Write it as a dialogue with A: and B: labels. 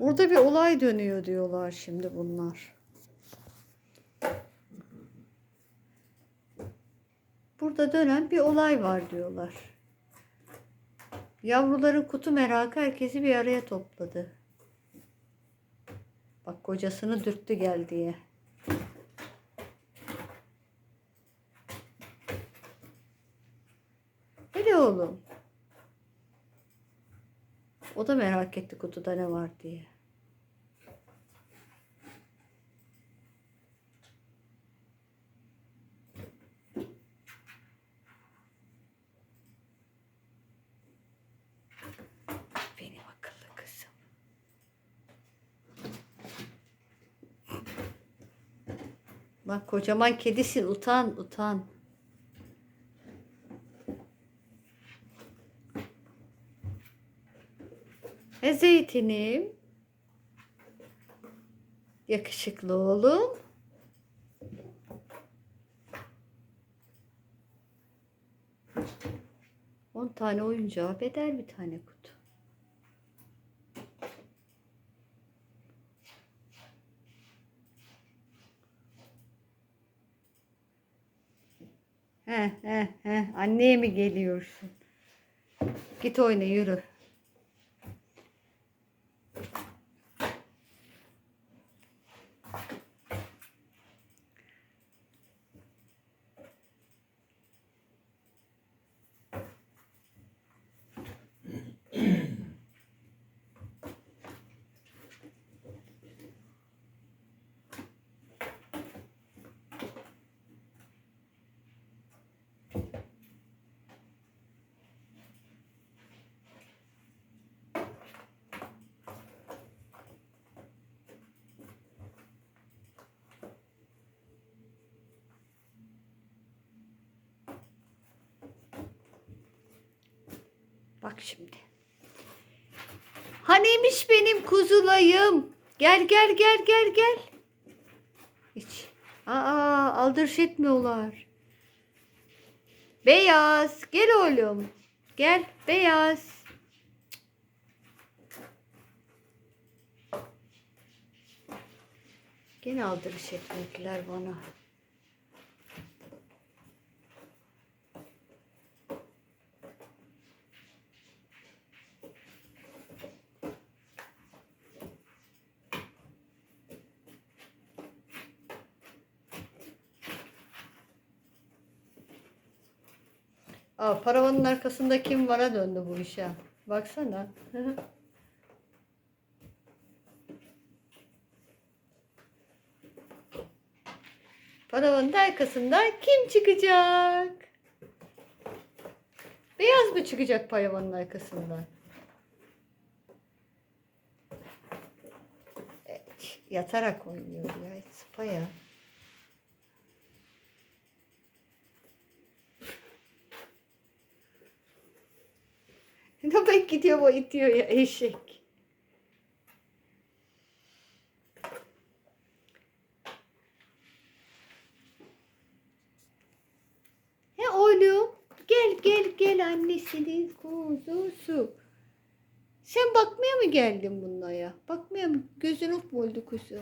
A: Orada bir olay dönüyor diyorlar şimdi bunlar. Burada dönen bir olay var diyorlar. Yavruların kutu merakı herkesi bir araya topladı. Bak kocasını dürttü gel diye. Hele oğlum. O da merak etti kutuda ne var diye. Benim akıllı kızım. Bak kocaman kedisin utan utan. E zeytinim. Yakışıklı oğlum. On tane oyuncağı bedel bir tane kutu. He he he. Anneye mi geliyorsun? Git oyna yürü. Bak şimdi. Haniymiş benim kuzulayım? Gel gel gel gel gel. Hiç. Aa aldırış etmiyorlar. Beyaz gel oğlum. Gel beyaz. Gene aldırış etmediler bana. Aa, paravanın arkasında kim vara döndü bu işe. Baksana. Paravanın arkasında kim çıkacak? Beyaz mı çıkacak paravanın arkasından? Evet, yatarak oynuyor ya. Sıpa ya. tek gidiyor bu itiyor ya eşek. He oğlum gel gel gel annesinin kuzusu. Sen bakmaya mı geldin bunlara? Bakmaya mı? Gözünü buldu kuzu.